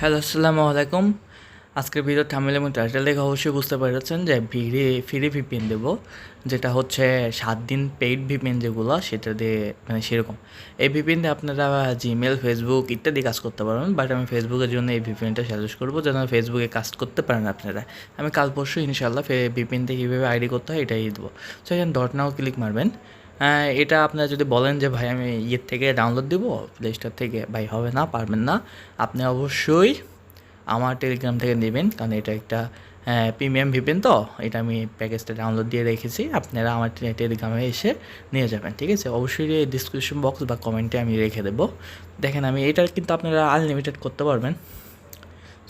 Hello, আসসালামু আলাইকুম। আজকের ভিডিও থামিল এবং টাইটেল দেখে অবশ্যই বুঝতে পেরেছেন যে ফ্রি ফ্রি ভিপিএন দেবো, যেটা হচ্ছে সাত দিন পেইড ভিপিএন যেগুলো, সেটা দিয়ে মানে সেরকম। এই ভিপিএন দিয়ে আপনারা জিমেল ফেসবুক ইত্যাদি কাজ করতে পারবেন বাট আমি ফেসবুকের জন্য এই ভিপিএনটা সাজেস্ট করব, যেন ফেসবুকে কাজ করতে পারেন আপনারা। আমি কাল পরশু ইনশাল্লাহ ভিপিএনতে কীভাবে আইডি করতে হয় এটাই দেবো। তো এখানে ডট নাও ক্লিক মারবেন। এটা আপনারা যদি বলেন যে, ভাই, আমি ইয়ের থেকে ডাউনলোড দেবো প্লে স্টোর থেকে, ভাই, হবে না, পারবেন না। আপনি অবশ্যই আমার টেলিগ্রাম থেকে নেবেন, কারণ এটা একটা প্রিমিয়াম ভিপেন তো, এটা আমি প্যাকেজটা ডাউনলোড দিয়ে রেখেছি, আপনারা আমার টেলিগ্রামে এসে নিয়ে যাবেন, ঠিক আছে? অবশ্যই ডিসক্রিপশন বক্স বা কমেন্টে আমি রেখে দেবো। দেখেন আমি এটা কিন্তু আপনারা আনলিমিটেড করতে পারবেন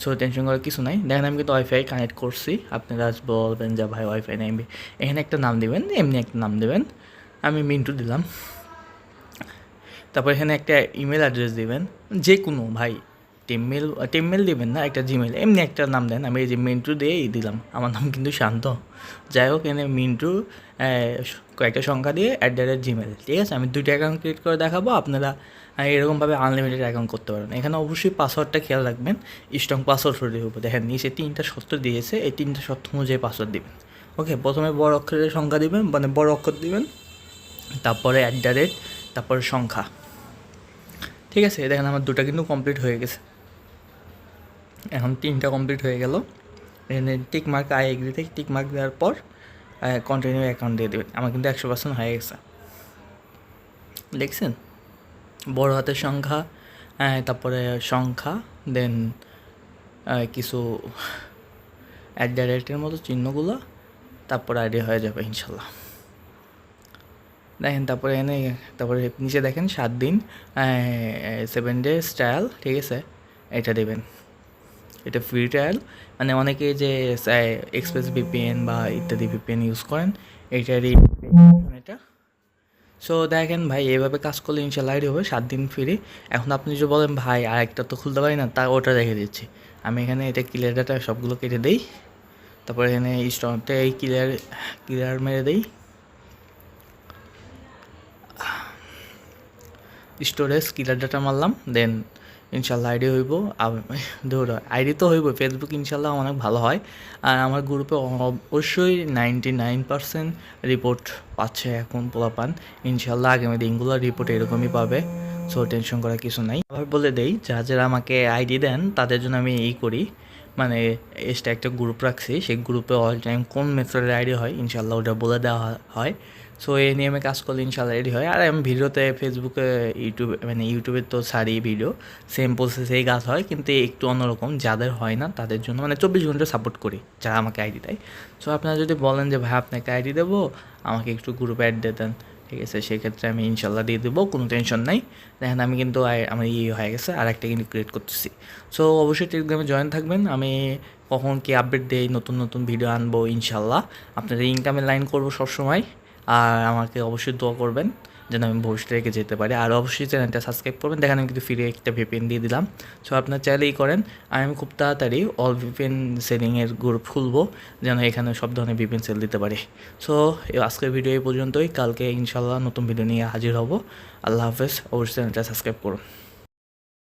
সো টেনশন করার কিছু নাই। দেখেন আমি কিন্তু ওয়াইফাই কানেক্ট করছি, আপনারা বলবেন যে, ভাই ওয়াইফাই নেই। এখানে একটা নাম দেবেন, এমনি একটা নাম দেবেন আমি মিন্টু দিলাম। তারপর এখানে একটা ইমেল অ্যাড্রেস দিবেন। যে কোনো ভাই টেমমেল টেমমেল দেবেন না, একটা জিমেল এমনি একটা নাম দেন। আমি এই যে মিন্টু দিয়েই দিলাম। আমার নাম কিন্তু শান্ত। যাই হোক, এখানে মিন্টু কয়েকটা সংখ্যা দিয়ে অ্যাট দ্য রেট জিমেল ঠিক আছে? আমি দুইটা অ্যাকাউন্ট ক্রিয়েট করে দেখাবো। আপনারা এরকমভাবে আনলিমিটেড অ্যাকাউন্ট করতে পারেন। এখানে অবশ্যই পাসওয়ার্ডটা খেয়াল রাখবেন। স্ট্রং পাসওয়ার্ড দিব দেখেন, নিচে তিনটা শর্ত দিয়েছে। এই তিনটা শর্ত অনুযায়ী পাসওয়ার্ড দেবেন। ওকে? প্রথমে বড় অক্ষরের সংখ্যা দিবেন মানে বড় অক্ষর দিবেন। তারপরে অ্যাট দ্য রেট তারপরে সংখ্যা। ঠিক আছে, দেখেন আমার দুটো কিন্তু কমপ্লিট হয়ে গেছে। এখন তিনটা কমপ্লিট হয়ে গেল। টিক মার্ক আই এগ্রিতে টিক মার্ক দেওয়ার পর কন্টিনিউ অ্যাকাউন্ট দিয়ে দেবেন। আমার কিন্তু একশো পার্সেন্ট হয়ে গেছে। দেখছেন? বড় হাতের সংখ্যা তারপরে সংখ্যা দেন কিছু অ্যাট দ্য রেটের মতো চিহ্নগুলো, তারপরে আইডিয়া হয়ে যাবে ইনশাল্লাহ। দেখেন, তারপরে এনে, তারপরে নিচে দেখেন, সাত দিন সেভেন ডে ট্রায়াল ঠিক আছে? এটা দেবেন। এটা ফ্রি ট্রায়াল মানে অনেকে যে এক্সপ্রেস ভিপিএন বা ইত্যাদি ভিপিএন ইউজ করেন এইটারই এটা। সো দেখেন ভাই এভাবে কাজ করলে ইনশাল্লাহ হবে, সাত দিন ফ্রি এখন আপনি যদি বলেন, ভাই আর একটা তো খুলতে পারি না, তা ওটা রেখে দিচ্ছি। আমি এখানে এটা ক্লিয়ার ডাটা সবগুলো কেটে দিই। তারপরে এখানে স্টকটা এই ক্লিয়ার ক্লিয়ার মেরে দিই। স্টোরেজ কিলার ডাটা মারলাম, দেন ইনশাল্লাহ আইডি হইব। ধর, আইডি তো হইব ফেসবুক ইনশাল্লাহ অনেক ভালো হয়। আর আমার গ্রুপে অবশ্যই নাইনটি নাইন পার্সেন্ট রিপোর্ট পাচ্ছে এখন পোলা পান ইনশাল্লাহ আগামী দিনগুলো রিপোর্ট এরকমই পাবে, সো টেনশন করার কিছু নাই। আবার বলে দেই যা যারা আমাকে আইডি দেন, তাদের জন্য আমি এই করি। মানে এক্সট্রা একটা গ্রুপ রাখছি। সেই গ্রুপে অল টাইম কোন মেথডের আইডি হয় ইনশাল্লাহ ওটা বলে দেওয়া হয় সো এই নিয়মে কাজ করলে ইনশাল্লাহ রেডি হয়। আর আমি ভিডিওতে ফেসবুকে ইউটিউবে মানে ইউটিউবে তো সারি ভিডিও সেম প্রসেসেই কাজ হয়। কিন্তু একটু অন্যরকম, যাদের হয় না, তাদের জন্য মানে চব্বিশ ঘণ্টা সাপোর্ট করি, যারা আমাকে আইডি দেয়। সো আপনারা যদি বলেন যে, ভাই, আপনাকে আইডি দেবো? আমাকে একটু গ্রুপে অ্যাড দিয়ে দেন। ঠিক আছে? সেক্ষেত্রে আমি ইনশাল্লাহ দিয়ে দেবো, কোনো টেনশন নাই। দেখেন, আমি কিন্তু আমার ইয়ে হয়ে গেছে আর একটা কিন্তু ক্রিয়েট করতেছি। সো অবশ্যই টেলিগ্রামে জয়েন থাকবেন। আমি কখন কি আপডেট দেই, নতুন নতুন ভিডিও আনব, ইনশাল্লাহ। আপনাদের ইনকামের লাইন করব সবসময়। আর আমাকে অবশ্যই দোয়া করবেন। যেন আমি ভবিষ্যতে রেখে যেতে পারি। আর অবশ্যই চ্যানেলটা সাবস্ক্রাইব করবেন। দেখেন আমি কিন্তু ফিরে একটা ভিপিএন দিয়ে দিলাম। সো আপনার চাইলেই করেন। আর আমি খুব তাড়াতাড়ি অল ভিপিএন সেলিংয়ের গ্রুপ খুলবো, যেন এখানে সব ধরনের ভিপিএন সেল দিতে পারি। সো আজকের ভিডিও এই পর্যন্তই। কালকে ইনশাল্লাহ নতুন ভিডিও নিয়ে হাজির হব। আল্লাহ হাফেজ। অবশ্যই চ্যানেলটা সাবস্ক্রাইব করুন।